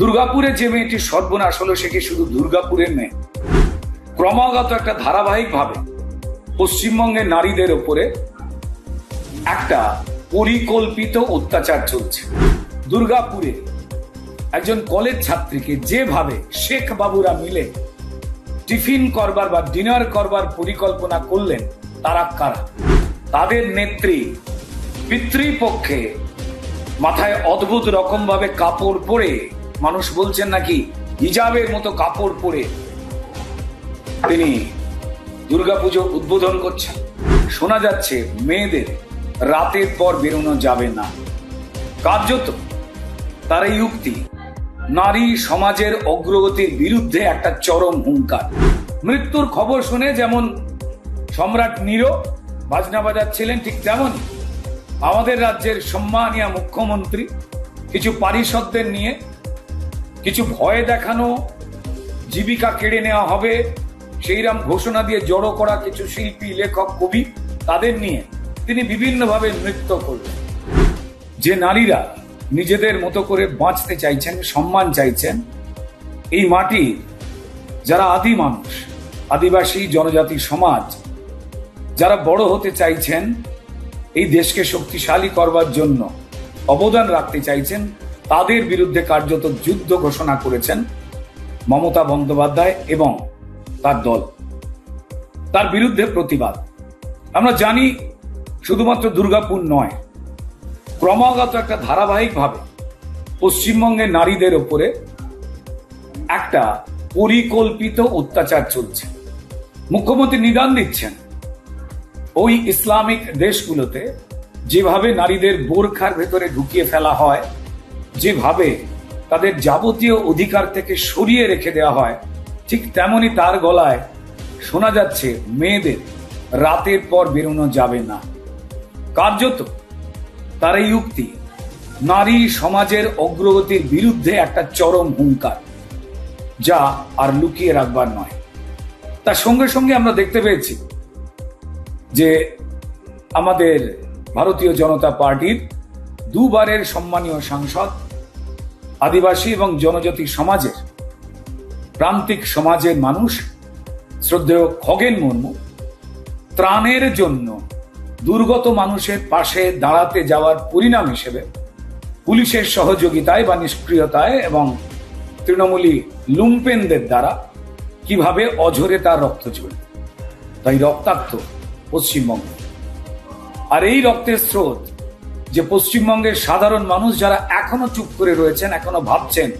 দুর্গাপুরে যে মেয়েটি সর্বনাশ হলো, সে কি শুধু দুর্গাপুরের মেয়ে? ক্রমাগত একটা ধারাবাহিক ভাবে পশ্চিমবঙ্গের নারীদের ওপরে একটা পরিকল্পিত অত্যাচার চলছে। দুর্গাপুরে একজন কলেজ ছাত্রীকে যেভাবে শেখ বাবুরা মিলে টিফিন করবার বা ডিনার করবার পরিকল্পনা করলেন, তারা কারা? তাদের নেত্রী পিতৃপক্ষে মাথায় অদ্ভুত রকম ভাবে কাপড় পরে মানুষ বলছেন নাকি হিজাবের মতো কাপড় পরে তিনি দুর্গাপুজো উদ্বোধন করছেন। শোনা যাচ্ছে মেয়েদের রাতের পর বেরোনো যাবে না। কার্যত তার এই উক্তি, নারী সমাজের অগ্রগতির বিরুদ্ধে একটা চরম হুঙ্কার। মৃত্যুর খবর শুনে যেমন সম্রাট নীর বাজনা বাজাচ্ছিলেন ঠিক তেমন আমাদের রাজ্যের সম্মানীয় মুখ্যমন্ত্রী, কিছু পারিষদদের নিয়ে কিছু ভয় দেখানো, জীবিকা কেড়ে নেওয়া হবে, সেইরাম ঘোষণা দিয়ে জড়ো করা কিছু শিল্পী, লেখক, কবি তাদের নিয়ে তিনি বিভিন্নভাবে নৃত্য করলেন। যে নারীরা নিজেদের মতো করে বাঁচতে চাইছেন, সম্মান চাইছেন, এই মাটি যারা আদি মানুষ, আদিবাসী জনজাতি সমাজ, যারা বড় হতে চাইছেন, এই দেশকে শক্তিশালী করবার জন্য অবদান রাখতে চাইছেন তাদের বিরুদ্ধে কার্যত যুদ্ধ ঘোষণা করেছেন মমতা বন্দ্যোপাধ্যায় এবং তার দল। তার বিরুদ্ধে প্রতিবাদ। আমরা জানি শুধুমাত্র দুর্গাপুর নয়, ক্রমাগত একটা ধারাবাহিকভাবে পশ্চিমবঙ্গের নারীদের ওপরে একটা পরিকল্পিত অত্যাচার চলছে। মুখ্যমন্ত্রী নিদান দিচ্ছেন, ওই ইসলামিক দেশগুলোতে যেভাবে নারীদের বোরখার ভেতরে ঢুকিয়ে ফেলা হয় যেভাবে তাদের যাবতীয় অধিকার থেকে সরিয়ে রেখে দেওয়া হয়, ঠিক তেমনি তার গলায় শোনা যাচ্ছে, মেয়েদের রাতের পর বেরোনো যাবে না। কার্যত তার এই উক্তি নারী সমাজের অগ্রগতির বিরুদ্ধে একটা চরম হুঙ্কার, যা আর লুকিয়ে রাখবার নয়। তার সঙ্গে সঙ্গে আমরা দেখতে পেয়েছি যে আমাদের ভারতীয় জনতা পার্টির দুবারের সম্মানীয় সাংসদ আদিবাসী এবং জনজাতি সমাজের, প্রান্তিক সমাজের মানুষ শ্রদ্ধেয় খগেন মুর্মু, ত্রাণের জন্য দুর্গত মানুষের পাশে দাঁড়াতে যাওয়ার পরিণাম হিসেবে পুলিশের সহযোগিতায় বা নিষ্ক্রিয়তায় এবং তৃণমূলী লুম্পেনদের দ্বারা কীভাবে অঝরে তার রক্ত চলবে তাই রক্তাক্ত পশ্চিমবঙ্গ। আর এই রক্তের স্রোত যে পশ্চিমবঙ্গের সাধারণ মানুষ যারা এখনও চুপ করে রয়েছেন, এখনও ভাবছেন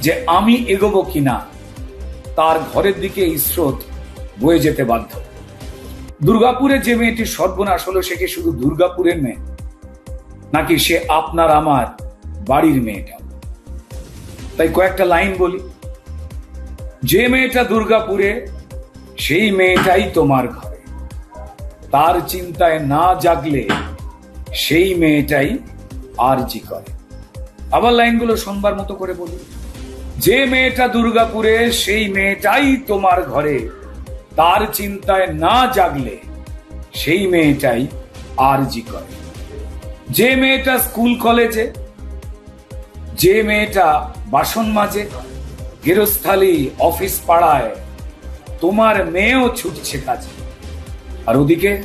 যে আমি এগোবো কিনা, তার ঘরের দিকে এই স্রোত বয়ে যেতে বাধ্য। দুর্গাপুরে যে মেয়েটি সর্বনাশ হলো, সে কি শুধু দুর্গাপুরের মেয়ে? নাকি সে আপনার আমার বাড়ির মেয়েটা? তাই কয়েকটা লাইন বলি। যে মেয়েটা দুর্গাপুরে, সেই মেয়েটাই তোমার ঘরে। তার চিন্তায় না জাগলে সেই মেয়েটাই আরজি করে। আবার লাইনগুলো শোনবার মতো করে বলি। যে মেয়েটা দুর্গাপুরে, সেই মেয়েটাই তোমার ঘরে। তার চিন্তায় না জাগলে সেই মেয়েটাই আরজি করে। যে মেয়েটা স্কুল কলেজে, যে মেয়েটা বাসন মাজে গেরস্থালি অফিস পাড়ায়, তোমার মেয়েও ছুটছে কাজে। আর ওদিকে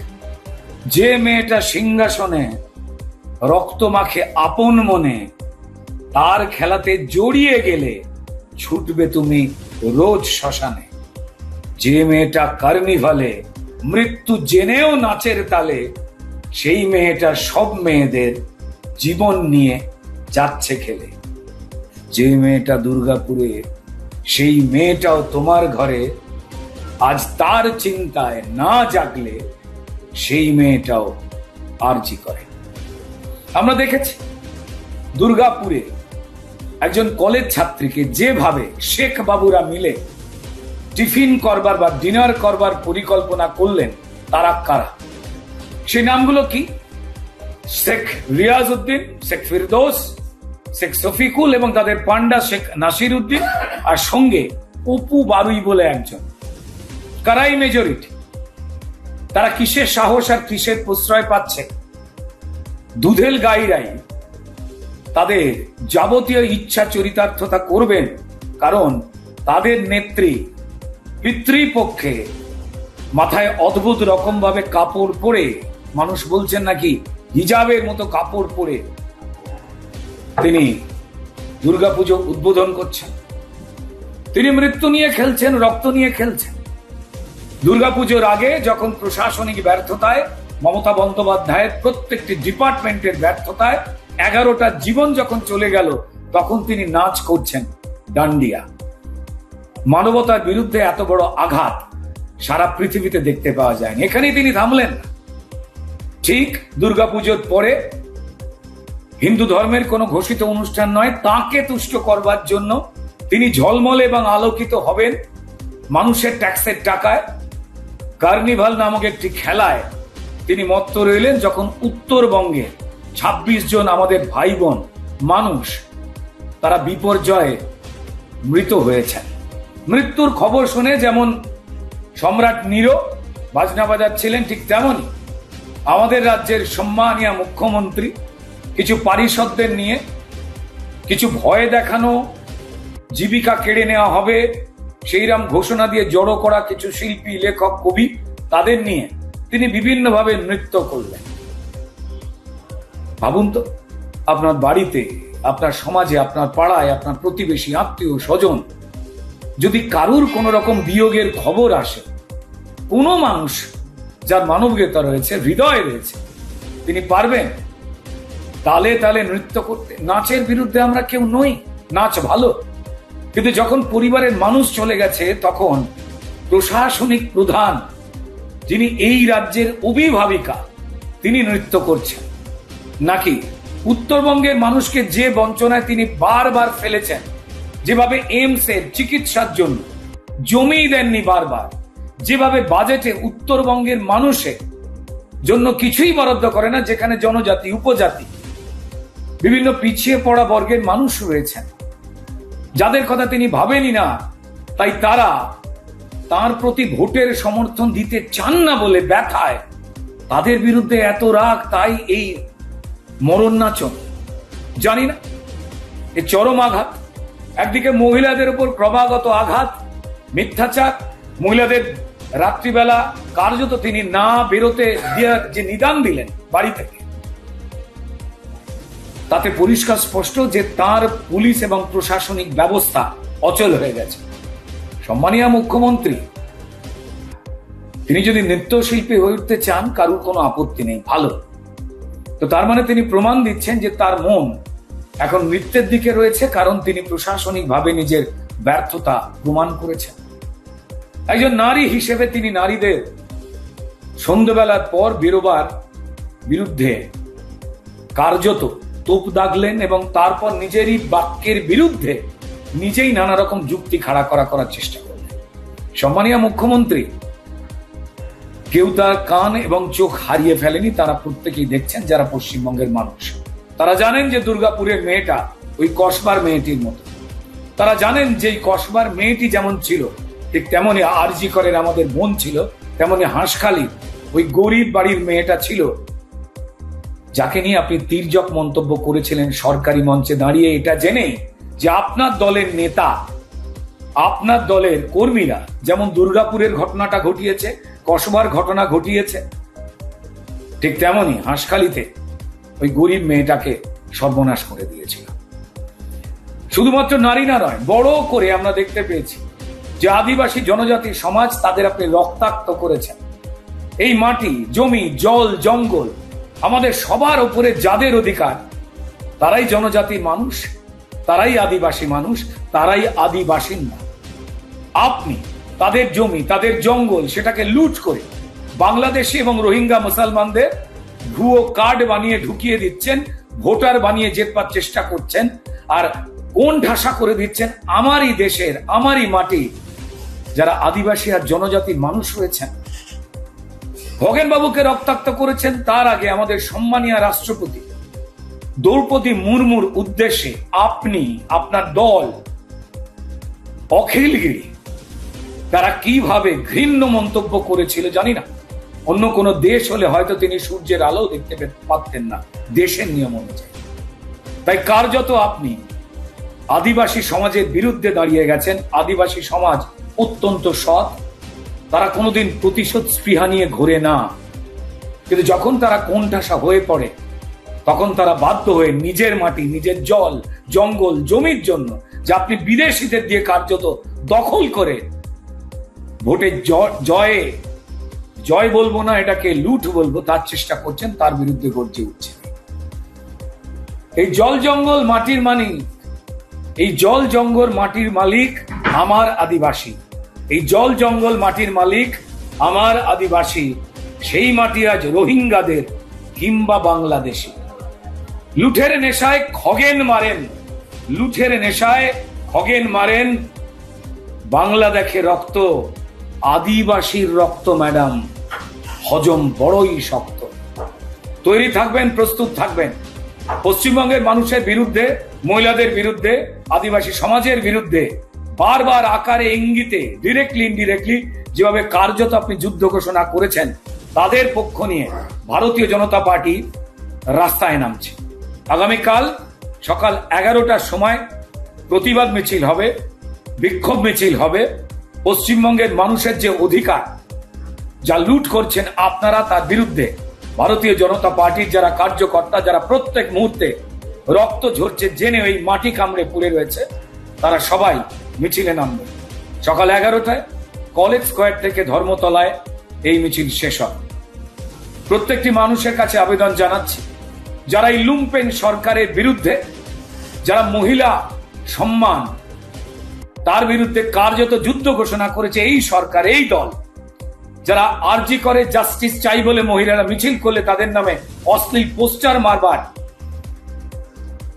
যে মেয়েটা সিংহাসনে রক্ত মাখে আপন মনে, তার খেলাতে জড়িয়ে গেলে ছুটবে তুমি রোজ শ্মশানে। যে মেয়েটা কার্নিভালে মৃত্যু জেনেও নাচের তালে, সেই মেয়েটা সব মেয়েদের জীবন নিয়ে যাচ্ছে খেলে। যে মেয়েটা দুর্গাপুরে, সেই মেয়েটাও তোমার ঘরে। আজ তার চিন্তায় না জাগলে সেই মেয়েটাও আরজি করে। আমরা দেখেছি, দুর্গাপুরে একজন কলেজ ছাত্রীকে যেভাবে শেখ বাবুরা মিলে টিফিন করবার বা ডিনার করবার পরিকল্পনা করলেন, তারা কারা? সেই নামগুলো কি? শেখ রিয়াজ উদ্দিন শেখ ফিরদোস, শেখ শফিকুল এবং তাদের পান্ডা শেখ নাসির উদ্দিন আর সঙ্গে অপু বারুই বলে একজন। কারাই মেজরিটি। তারা কিসের সাহস আর কিসের প্রশ্রয় পাচ্ছে? দুধেল গাইরাই তাদের যাবতীয় ইচ্ছা চরিতার্থতা করবেন, কারণ তাদের নেত্রী পিতৃপক্ষে মাথায় অদ্ভুত রকম ভাবে কাপড় পরে, মানুষ বলছেন নাকি হিজাবের মতো কাপড় পরে তিনি দুর্গাপুজো উদ্বোধন করছেন। তিনি মৃত্যু নিয়ে খেলছেন, রক্ত নিয়ে খেলছেন। দুর্গাপুজোর আগে যখন প্রশাসনিক ব্যর্থতায়, মমতা বন্দ্যোপাধ্যায়ের প্রত্যেকটি ডিপার্টমেন্টের ব্যর্থতায় এগারোটা জীবন যখন চলে গেল, তখন তিনি নাচ করছেন ডান্ডিয়া। মানবতার বিরুদ্ধে এত বড় আঘাত সারা পৃথিবীতে দেখতে পাওয়া যায়নি। এখানেই তিনি থামলেন। ঠিক দুর্গাপুজোর পরে হিন্দু ধর্মের কোনো ঘোষিত অনুষ্ঠান নয়, তাকে তুষ্ট করবার জন্য তিনি ঝলমলে এবং আলোকিত হবেন মানুষের ট্যাক্সের টাকায়। কার্নিভাল নামক একটি খেলায় তিনি মত্ত রইলেন যখন উত্তরবঙ্গে ২৬ জন আমাদের ভাই বোন মানুষ, তারা বিপর্যয়ে মৃত হয়েছেন। মৃত্যুর খবর শুনে যেমন সম্রাট নীরব বাজনা বাজাচ্ছিলেন ঠিক তেমনই। আমাদের রাজ্যের সম্মানীয় মুখ্যমন্ত্রী কিছু পারিষদদের নিয়ে কিছু ভয় দেখানো, জীবিকা কেড়ে নেওয়া হবে, সেইরাম ঘোষণা দিয়ে জড়ো করা কিছু শিল্পী, লেখক, কবি তাদের নিয়ে তিনি বিভিন্নভাবে নৃত্য করলেন। ভাবুন তো, আপনার বাড়িতে, আপনার সমাজে, আপনার পাড়ায়, আপনার প্রতিবেশী, আত্মীয়, স্বজন, যদি কারুর কোনো রকম বিয়োগের খবর আসে, কোনো মানুষ যার মানবিকতা রয়েছে, হৃদয় রয়েছে, তিনি পারবেন? তালে তালে নৃত্য করতে, নাচের বিরুদ্ধে আমরা কেউ নই, নাচ ভালো। কিন্তু যখন পরিবারের মানুষ চলে গেছে, তখন প্রশাসনিক প্রধান যিনি এই রাজ্যের অভিভাবিকা, তিনি নৃত্য করছেন। নাকি উত্তরবঙ্গের মানুষকে যে বঞ্চনায় তিনি বারবার ফেলেছেন, যেভাবে এইমস এর চিকিৎসার জন্য জমি দেননি বারবার, যেভাবে বাজেটে উত্তরবঙ্গের মানুষের জন্য কিছুই বরাদ্দ করে না, যেখানে জনজাতি, উপজাতি, বিভিন্ন পিছিয়ে পড়া বর্গের মানুষ রয়েছেন। যাদের কথা তিনি ভাবেনি না, তাই তারা তার প্রতি ভোটের সমর্থন দিতে চান না বলে ব্যথায়। তাদের বিরুদ্ধে এত রাগ, তাই এই মরণ নাচন জানি না, এ চরম আঘাত। একদিকে মহিলাদের উপর ক্রমাগত আঘাত, মিথ্যাচার। মহিলাদের রাত্রিবেলা কার্যত তিনি না বেরোতে দেওয়ার যে নিদান দিলেন বাড়ি থেকে। তাতে পরিষ্কার স্পষ্ট যে তার পুলিশ এবং প্রশাসনিক ব্যবস্থা অচল হয়ে গেছে। সম্মানীয় মুখ্যমন্ত্রী, তিনি যদি নৃত্যশিল্পী হয়ে উঠতে চান, কারুর কোনো আপত্তি নেই, ভালো। তো তার মানে তিনি প্রমাণ দিচ্ছেন যে তার মন এখন নৃত্যের দিকে রয়েছে, কারণ তিনি প্রশাসনিকভাবে নিজের ব্যর্থতা প্রমাণ করেছেন। একজন নারী হিসেবে তিনি নারীদের সন্ধ্যেবেলার পর বেরোবার বিরুদ্ধে কার্যত তোপ দাগলেন এবং তারপর নিজেরই বাক্যের বিরুদ্ধে নিজেই নানা রকম যুক্তি খাড়া করা করার চেষ্টা করলেন। সম্মানীয় মুখ্যমন্ত্রী, কেউ তার কান এবং চোখ হারিয়ে ফেলেনি, তারা প্রত্যেকেই দেখছেন যারা পশ্চিমবঙ্গের মানুষ। তারা জানেন যে দুর্গাপুরের মেয়েটা ওই কসবার মেয়েটির মতো। তারা জানেন যে কসবার মেয়েটি যেমন ছিল, ঠিক তেমনি আরজি করের আমাদের বোন ছিল তেমনি হাঁসখালি ওই গরিব বাড়ির মেয়েটা ছিল। যাকে নিয়ে আপনি তির্যক মন্তব্য করেছিলেন সরকারি মঞ্চে দাঁড়িয়ে, এটা জেনে যে আপনার দলের নেতা, আপনার দলের কর্মীরা, যেমন দুর্গাপুরের ঘটনাটা ঘটিয়েছে, কসবার ঘটনা ঘটিয়েছে, ঠিক তেমনি হাঁসখালিতে ওই গরিব মেয়েটাকে সর্বনাশ করে দিয়েছিল। শুধুমাত্র নারী না নয়, বড় করে আমরা দেখতে পেয়েছি যে আদিবাসী জনজাতি সমাজ তাদের আপনি রক্তাক্ত করেছেন। এই মাটি, জমি, জল, জঙ্গল, আমাদের সবার উপরে যাদের অধিকার, তারাই জনজাতি মানুষ। তারাই আদিবাসী মানুষ, তারাই আদি বাসিন্দা আপনি তাদের জমি, তাদের জঙ্গল সেটাকে লুট করে বাংলাদেশি এবং রোহিঙ্গা মুসলমানদের ভুয়ো কার্ড বানিয়ে ঢুকিয়ে দিচ্ছেন, ভোটার বানিয়ে জেতবার চেষ্টা করছেন, আর কোন ঢাসা করে দিচ্ছেন আমারই দেশের, আমারই মাটি। যারা আদিবাসী আর জনজাতির মানুষ রয়েছেন খগেন বাবুকে রক্তাক্ত করেছেন, তার আগে আমাদের সম্মানীয় রাষ্ট্রপতি দ্রৌপদী মুর্মুর উদ্দেশ্যে আপনি আপনার দল, অখিলগিরি তারা কীভাবে ঘৃণ্য মন্তব্য করেছিল জানি না। অন্য কোনো দেশ হলে হয়তো তিনি সূর্যের আলো দেখতে পারতেন না। দেশের নিয়ম অনুযায়ী। তাই কার্যত আপনি আদিবাসী সমাজের বিরুদ্ধে দাঁড়িয়ে গেছেন। আদিবাসী সমাজ অত্যন্ত সৎ। তারা কোনোদিন প্রতিশোধ স্পৃহা নিয়ে ঘোরে না। কিন্তু যখন তারা কোণঠাসা হয়ে পড়ে তখন তারা বাধ্য হয়ে নিজের মাটি, নিজের জল, জঙ্গল, জমির জন্য, যা আপনি বিদেশিদের দিয়ে কার্যত দখল করে, ভোটে জয়ে, জয় বলব না, এটাকে লুট বলব, তার চেষ্টা করছেন, তার বিরুদ্ধে গর্জে উঠছে। এই জল জঙ্গল মাটির মালিক, এই জল জঙ্গল মাটির মালিক আমার আদিবাসী। এই জল জঙ্গল মাটির মালিক আমার আদিবাসী। সেই মাটি আজ রোহিঙ্গাদের কিংবা বাংলাদেশি। লুঠের নেশায় খগেন মারেন। লুঠের নেশায় খগেন মারেন। বাংলা দেখে রক্ত, আদিবাসীর রক্ত, ম্যাডাম। হজম বড়ই শক্ত। তৈরি থাকবেন, প্রস্তুত থাকবেন। পশ্চিমবঙ্গের মানুষের বিরুদ্ধে, মহিলাদের বিরুদ্ধে, আদিবাসী সমাজের বিরুদ্ধে বারবার আকারে ইঙ্গিতে ডিরেক্টলি ইনডিরেক্টলি যেভাবে কার্যত আপনি যুদ্ধ ঘোষণা করেছেন, তাদের পক্ষ নিয়ে ভারতীয় জনতা পার্টি রাস্তায় নামছে। আগামীকাল সকাল এগারোটার সময় প্রতিবাদ মিছিল হবে, বিক্ষোভ মিছিল হবে। পশ্চিমবঙ্গের মানুষের যে অধিকার যা লুট করছেন আপনারা তার বিরুদ্ধে, ভারতীয় জনতা পার্টির যারা কার্যকর্তা, যারা প্রত্যেক মুহূর্তে রক্ত ঝরছে, জেনে ওই মাটি কামড়ে পুড়ে রয়েছে, তারা সবাই মিছিলে নামবে। সকাল এগারোটায় কলেজ স্কোয়ার থেকে ধর্মতলায় এই মিছিল শেষ হবে। প্রত্যেকটি মানুষের কাছে আবেদন জানাচ্ছি। যারা এই লুম্পেন সরকারের বিরুদ্ধে, যারা মহিলা সম্মান, তার বিরুদ্ধে কার্যত যুদ্ধ ঘোষণা করেছে এই সরকার, এই দল। যারা আরজি করে, জাস্টিস চাই বলে মহিলারা মিছিল করলে তাদের নামে অশ্লীল পোস্টার মারবার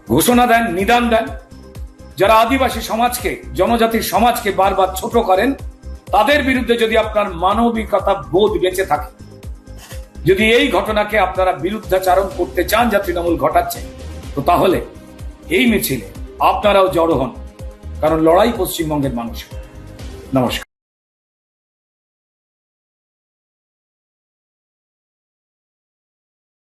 ঘোষণা দেন, নিদান দেন। যারা আদিবাসী সমাজকে, জনজাতির সমাজকে বারবার ছোট করেন, তাদের বিরুদ্ধে যদি আপনার মানবিকতা বোধ বেঁচে থাকে যদি এই ঘটনাকে আপনারা বিরুদ্ধাচারণ করতে চান যা তৃণমূল ঘটাচ্ছে, তো তাহলে এই মিছিলে আপনারাও জড়ো হন, কারণ লড়াই পশ্চিমবঙ্গের মানুষ নমস্কার।